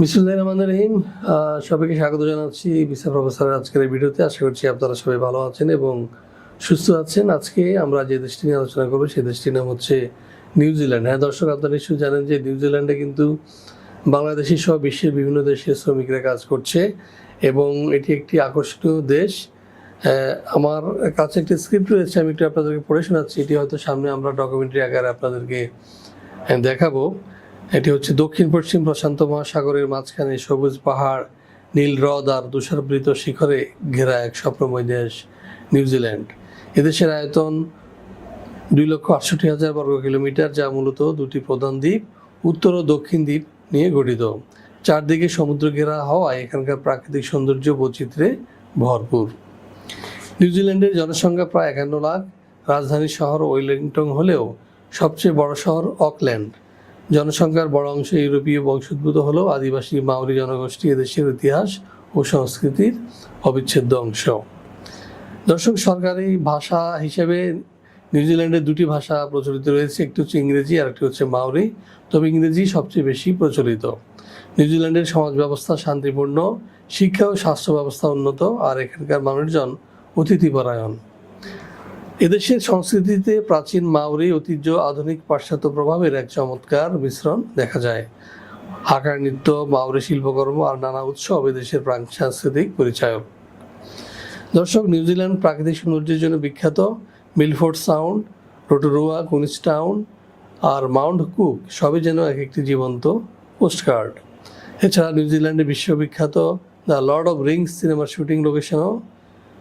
বিসমুল্লাহ রহমান রহিম সবাইকে স্বাগত জানাচ্ছি বিসা প্রফেসরের আজকের এই ভিডিওতে। আশা করছি আপনারা সবাই ভালো আছেন এবং সুস্থ আছেন। আজকে আমরা যে দেশটি নিয়ে আলোচনা করব, সেই দেশটির নাম হচ্ছে নিউজিল্যান্ড হ্যাঁ দর্শক, আপনারা নিশ্চয়ই জানেন যে নিউজিল্যান্ডে কিন্তু বাংলাদেশি সহ বিশ্বের বিভিন্ন দেশের শ্রমিকরা কাজ করছে এবং এটি একটি আকর্ষণীয় দেশ। আমার কাছে একটি স্ক্রিপ্ট রয়েছে, আমি একটু আপনাদেরকে পড়ে শোনাচ্ছি। এটি হয়তো সামনে আমরা ডকুমেন্টারি আকারে আপনাদেরকে দেখাবো। এটি হচ্ছে দক্ষিণ পশ্চিম প্রশান্ত মহাসাগরের মাঝখানে সবুজ পাহাড়, নীল হ্রদ আর তুষারবৃত শিখরে ঘেরা এক স্বপ্নময় দেশ, নিউজিল্যান্ড। এদেশের আয়তন দুই লক্ষ আটষট্টি হাজার বর্গ কিলোমিটার, যা মূলত দুটি প্রধান দ্বীপ, উত্তর ও দক্ষিণ দ্বীপ নিয়ে গঠিত। চারদিকে সমুদ্র ঘেরা হওয়ায় এখানকার প্রাকৃতিক সৌন্দর্য বৈচিত্র্যে ভরপুর। নিউজিল্যান্ডের জনসংখ্যা প্রায় একান্ন লাখ। রাজধানী শহর ওয়েলিংটন হলেও সবচেয়ে বড় শহর অকল্যান্ড। জনসংখ্যার বড় অংশ ইউরোপীয় বংশোদ্ভূত হলেও আদিবাসী মাওরি জনগোষ্ঠী এদেশের ইতিহাস ও সংস্কৃতির অবিচ্ছেদ্য অংশ। দর্শক, সরকারি ভাষা হিসেবে নিউজিল্যান্ডে দুটি ভাষা প্রচলিত রয়েছে, একটি হচ্ছে ইংরেজি আর একটি হচ্ছে মাওরি তবে ইংরেজি সবচেয়ে বেশি প্রচলিত। নিউজিল্যান্ডের সমাজ ব্যবস্থা শান্তিপূর্ণ, শিক্ষা ও স্বাস্থ্য ব্যবস্থা উন্নত, আর এখানকার মানুষজন অতিথিপরায়ণ এদেশের সংস্কৃতিতে প্রাচীন মাওরি ঐতিহ্য, আধুনিক পাশ্চাত্য প্রভাবের এক চমৎকার মিশ্রণ দেখা যায়। হাকার নৃত্য মাওরি শিল্পকর্ম আর নানা উৎসব এদেশের প্রাণ সাংস্কৃতিক পরিচায়ক। দর্শক নিউজিল্যান্ড প্রাকৃতিক সৌন্দর্যের জন্য বিখ্যাত মিলফোর্ড সাউন্ড, রোটোরুয়া কুইন্সটাউন আর মাউন্ট কুক সবই যেন এক একটি জীবন্ত পোস্টকার্ড। এছাড়া নিউজিল্যান্ডে বিশ্ববিখ্যাত দ্য লর্ড অফ রিংস সিনেমার শুটিং লোকেশনও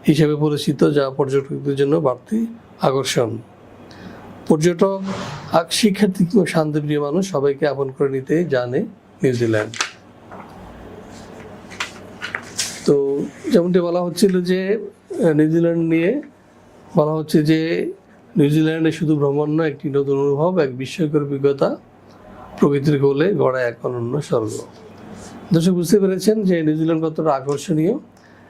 হিসেবে পরিচিত যা পর্যটকদের জন্য বাড়তি আকর্ষণ। পর্যটক শিক্ষার্থী ও শান্তিপ্রিয় মানুষ সবাইকে আপন করে নিতে জানে নিউজিল্যান্ড। তো যেমনটি বলা হচ্ছিল যে নিউজিল্যান্ড নিয়ে বলা হচ্ছে যে, নিউজিল্যান্ডে শুধু ভ্রমণ নয় একটি নতুন অনুভব, এক বিস্ময়কর অভিজ্ঞতা, প্রকৃতির কোলে গড়া এক অনন্য স্বর্গ। দর্শক, বুঝতে পেরেছেন যে, নিউজিল্যান্ড কতটা আকর্ষণীয়।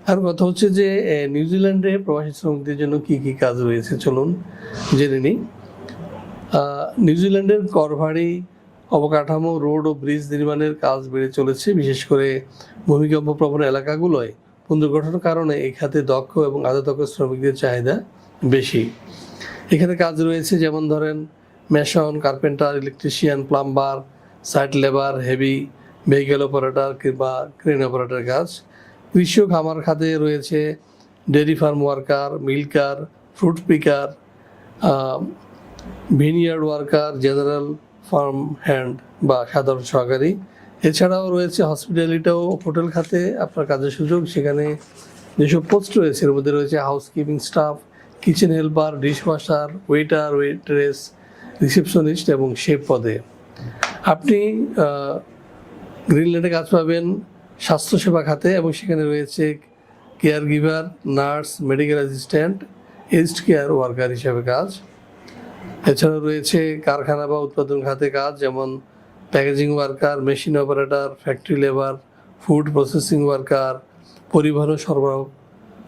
আর কথা হচ্ছে যে নিউজিল্যান্ডে প্রবাসী শ্রমিকদের জন্য কি কি কাজ রয়েছে? চলুন জেনে নিই। নিউজিল্যান্ডের করভারি অবকাঠামো, রোড ও ব্রিজ নির্মাণের কাজ বেড়ে চলেছে। বিশেষ করে ভূমিকম্প প্রবণ এলাকাগুলোয় পুনর্গঠনের কারণে এই খাতে দক্ষ এবং আধাদক্ষ শ্রমিকদের চাহিদা বেশি। এখানে কাজ রয়েছে যেমন ধরেন, mason, carpenter, electrician, plumber, site labour, heavy vehicle operator কিংবা ক্রেন অপারেটর কাজ। কৃষি ও খামার খাতে রয়েছে dairy farm worker, milker, fruit picker vineyard worker, general farm hand বা সাধারণ সহকারী। এছাড়াও রয়েছে হসপিটালিটাও হোটেল খাতে আপনার কাজের সুযোগ। সেখানে যেসব পোস্ট রয়েছে, এর মধ্যে রয়েছে housekeeping staff kitchen helper dishwasher waiter waitress receptionist এবং শেফ পদে। আপনি গ্রিনল্যান্ডে কাজ পাবেন। স্বাস্থ্যসেবা খাতে এবং সেখানে রয়েছে caregiver, nurse, medical assistant aged care worker হিসেবে কাজ। এছাড়া রয়েছে কারখানা বা উৎপাদন খাতে কাজ, যেমন packaging worker, machine operator, factory labour, food processing worker, পরিবহন সরবরাহ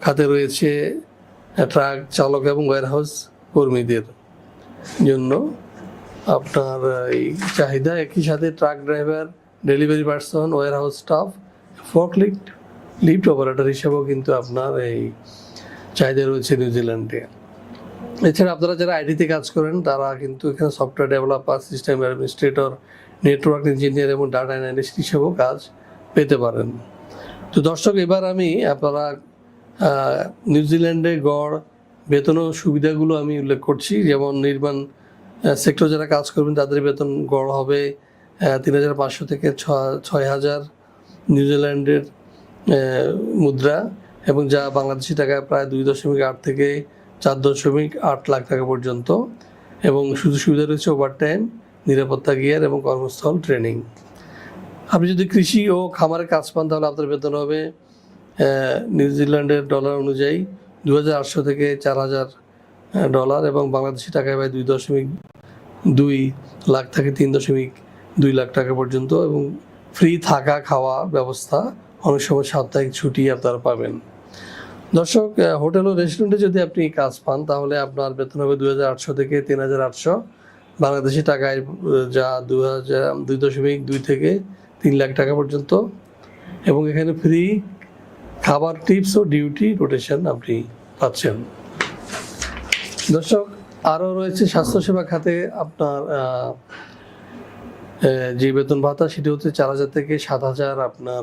খাতে রয়েছে ট্রাক চালক এবং ওয়ারহাউস কর্মীদের জন্য। আপনার এই চাহিদা একই সাথে truck driver, delivery person, warehouse staff forklift lift operator হিসেবেও কিন্তু আপনার এই চাহিদা রয়েছে নিউজিল্যান্ডে এছাড়া আপনারা যারা আইটিতে কাজ করেন, তারা কিন্তু এখানে software developer system administrator network engineer এবং ডাটা অ্যানালিস্ট হিসেবেও কাজ পেতে পারেন। তো দর্শক, এবার আমি আপনারা নিউজিল্যান্ডে গড়, বেতন ও সুবিধাগুলো আমি উল্লেখ করছি। যেমন নির্মাণ সেক্টর যারা কাজ করবেন, তাদের বেতন গড় হবে তিন হাজার পাঁচশো থেকে ছ- ছয় হাজার নিউজিল্যান্ডের মুদ্রা এবং যা বাংলাদেশি টাকায় প্রায় দুই দশমিক আট থেকে চার দশমিক আট লাখ টাকা পর্যন্ত এবং সুযোগ সুবিধা রয়েছে ওভার টাইম নিরাপত্তা গিয়ার এবং কর্মস্থল ট্রেনিং আপনি যদি কৃষি ও খামারে কাজ পান, তাহলে আপনার বেতন হবে নিউজিল্যান্ডের ডলার অনুযায়ী দু আটশো থেকে চার হাজার ডলার এবং বাংলাদেশি টাকায় প্রায় দুই দশমিক দুই লাখ থেকে তিন দশমিক দুই লাখ টাকা পর্যন্ত এবং ফ্রি থাকা খাওয়া ব্যবস্থা, অনেক সময় সাপ্তাহিক ছুটি আপনারা পাবেন। দর্শক হোটেল ও রেস্টুরেন্টে যদি আপনি কাজ পান, তাহলে আপনার বেতন হবে দুই হাজার আটশো থেকে তিন হাজার আটশো। বাংলাদেশি টাকায় যা দু দুই দশমিক দুই থেকে তিন লাখ টাকা পর্যন্ত। এবং এখানে ফ্রি খাবার টিপস ও ডিউটি রোটেশন আপনি পাচ্ছেন। দর্শক, আরও রয়েছে স্বাস্থ্যসেবা খাতে আপনার যে বেতন ভাতা, সেটি হচ্ছে চার হাজার থেকে সাত হাজার আপনার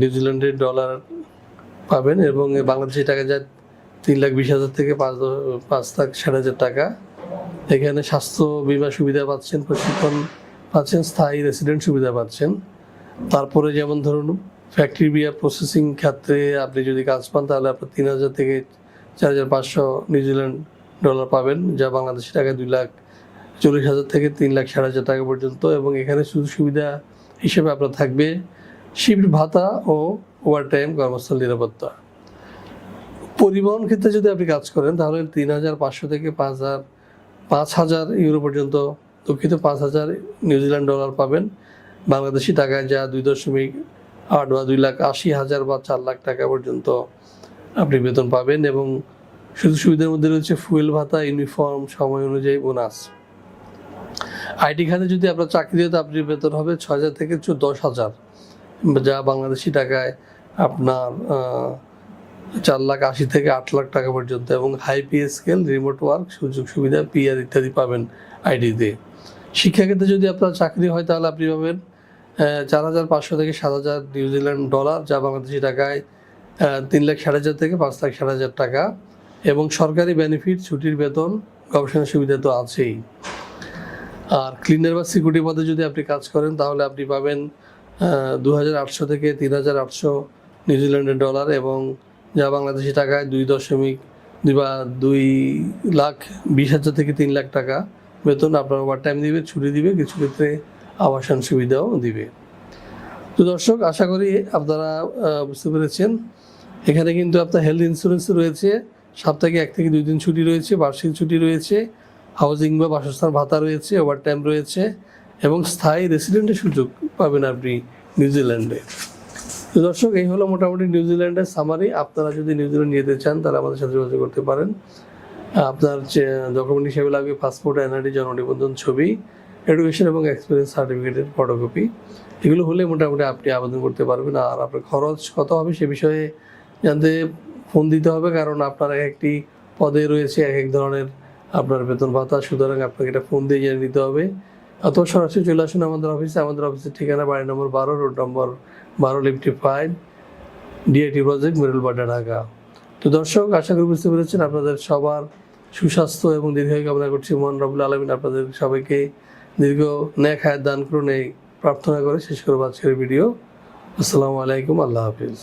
নিউজিল্যান্ডের ডলার পাবেন এবং বাংলাদেশি টাকা যায় তিন লাখ বিশ হাজার থেকে পাঁচ পাঁচ লাখ ষাট হাজার টাকা। এখানে স্বাস্থ্য বিমা সুবিধা পাচ্ছেন, প্রশিক্ষণ পাচ্ছেন, স্থায়ী রেসিডেন্ট সুবিধা পাচ্ছেন। তারপরে যেমন ধরুন ফ্যাক্টরি বিয়া প্রসেসিং ক্ষেত্রে আপনি যদি কাজ পান, তাহলে আপনার তিন হাজার থেকে চার হাজার পাঁচশো নিউজিল্যান্ড ডলার পাবেন, যা বাংলাদেশি টাকা দুই লাখ চল্লিশ হাজার থেকে তিন লাখ সাড়ে হাজার টাকা পর্যন্ত এবং এখানে সুযোগ সুবিধা হিসেবে আপনার থাকবে শিফট ভাতা ও ওভার টাইম কর্মস্থল নিরাপত্তা। পরিবহন ক্ষেত্রে যদি আপনি কাজ করেন, তাহলে তিন হাজার পাঁচশো থেকে পাঁচ হাজার পাঁচ হাজার ইউরো পর্যন্ত দুঃখিত, পাঁচ হাজার নিউজিল্যান্ড ডলার পাবেন। বাংলাদেশি টাকায় যা দুই দশমিক আট বা দুই লাখ আশি হাজার বা চার লাখ টাকা পর্যন্ত আপনি বেতন পাবেন এবং সুযোগ সুবিধার মধ্যে রয়েছে ফুয়েল ভাতা, ইউনিফর্ম, সময় অনুযায়ী বোনাস। আইটি খাতে যদি আপনার চাকরি তো আপনি বেতন হবে ছ হাজার থেকে দশ হাজার যা বাংলাদেশি টাকায় আপনার চার লাখ আশি থেকে আট লাখ টাকা পর্যন্ত এবং high pay scale remote work সুযোগ সুবিধা পিআর ইত্যাদি পাবেন আইডিতে শিক্ষাক্ষেত্রে যদি আপনার চাকরি হয় তাহলে আপনি পাবেন চার হাজার পাঁচশো থেকে সাত হাজার নিউজিল্যান্ড ডলার যা বাংলাদেশি টাকায় তিন লাখ ষাট হাজার থেকে পাঁচ লাখ ষাট হাজার টাকা। এবং সরকারি বেনিফিট ছুটির বেতন, গবেষণা সুবিধা তো আছেই। আর ক্লিনার বা সিকিউরিটি পদে যদি আপনি কাজ করেন, তাহলে আপনি পাবেন দু হাজার আটশো থেকে তিন হাজার আটশো নিউজিল্যান্ডের ডলার এবং যা বাংলাদেশি টাকায় দুই দশমিক দুই বা দুই লাখ বিশ হাজার থেকে তিন লাখ টাকা বেতন আপনার ওভার টাইম দিবে, ছুটি দিবে, কিছু ক্ষেত্রে আবাসন সুবিধাও দিবে। তো দর্শক, আশা করি আপনারা বুঝতে পেরেছেন। এখানে কিন্তু আপনার হেলথ ইন্স্যুরেন্স রয়েছে, সপ্তাহে এক থেকে দুই দিন ছুটি রয়েছে, বার্ষিক ছুটি রয়েছে। হাউজিং বা বাসস্থান ভাতা রয়েছে ওভার টাইম রয়েছে, এবং স্থায়ী রেসিডেন্টের সুযোগ পাবেন আপনি নিউজিল্যান্ডে তো দর্শক, এই হলো মোটামুটি নিউজিল্যান্ডের সামারি আপনারা যদি নিউজিল্যান্ড যেতে চান, তাহলে আমাদের সাথে যোগাযোগ করতে পারেন। আপনার ডকুমেন্ট হিসেবে লাগবে পাসপোর্ট এনআইডি জন্ম নিবন্ধন ছবি এডুকেশন এবং এক্সপিরিয়েন্স সার্টিফিকেটের ফটোকপি এগুলো হলে মোটামুটি আপনি আবেদন করতে পারবেন। আর আপনার খরচ কত হবে সে বিষয়ে জানতে ফোন দিতে হবে, কারণ আপনার একটি পদে রয়েছে এক এক ধরনের আপনার বেতন ভাতা, সুতরাং আপনাকে এটা ফোন দিয়ে জেনে নিতে হবে। অথবা সরাসরি চলে আসুন আমাদের অফিসে আমাদের অফিসের ঠিকানা বাড়ি নম্বর বারো রোড নম্বর বারো fifty five DIT project Merul Badda Dhaka. তো দর্শক, আশা করি বুঝতে পেরেছেন আপনাদের সবার সুস্বাস্থ্য এবং দীর্ঘায়ু কামনা করছি। মহান রবুল আলমিন আপনাদের সবাইকে দীর্ঘ ন্যাক হায়াত দান করুন। এই প্রার্থনা করে শেষ করব আজকের ভিডিও। আসসালামু আলাইকুম, আল্লাহ হাফিজ।